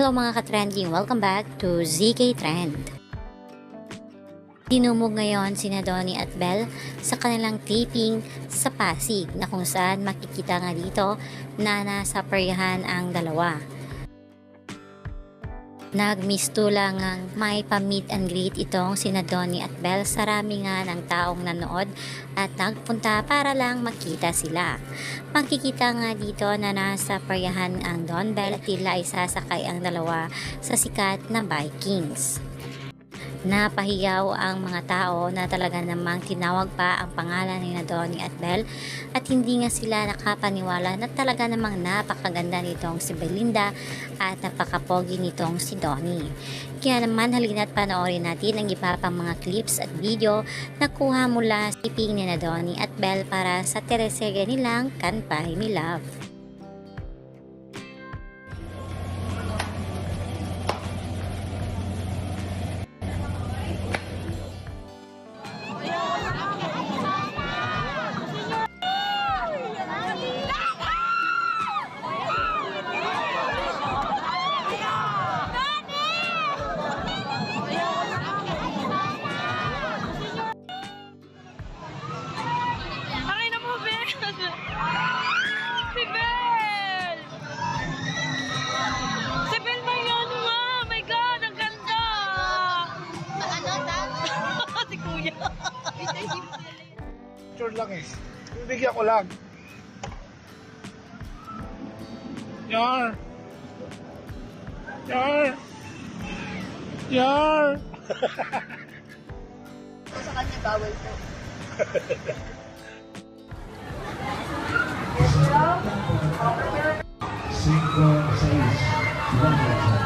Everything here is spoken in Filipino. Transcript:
Hello mga ka-trending, welcome back to ZK Trend. Dinumog ngayon sina Donnie at Belle sa kanilang taping sa Pasig na kung saan makikita nga dito na nasa peryahan ang dalawa. Nagmistula nga may pa-meet and greet itong sina Donnie at Belle sa rami nga ng taong nanood at nagpunta para lang makita sila. Makikita nga dito na nasa peryahan ang Don Bell at tila ay sasakay ang dalawa sa sikat na Vikings. Napahiyaw ang mga tao na talaga namang tinawag pa ang pangalan ni Donnie at Belle at hindi nga sila nakapaniwala na talaga namang napakaganda nitong si Belinda at napakapogi nitong si Donnie. Kaya naman halina't panoorin natin ang iba pang mga clips at video na kuha mula sa tiping ni Donnie at Belle para sa teleserye nilang Kanpay ni Love. Picture lang eh. Bibigyan ko lang. Yar! Yar! Yar! Sa kanya bawal po. cinco, seis, one,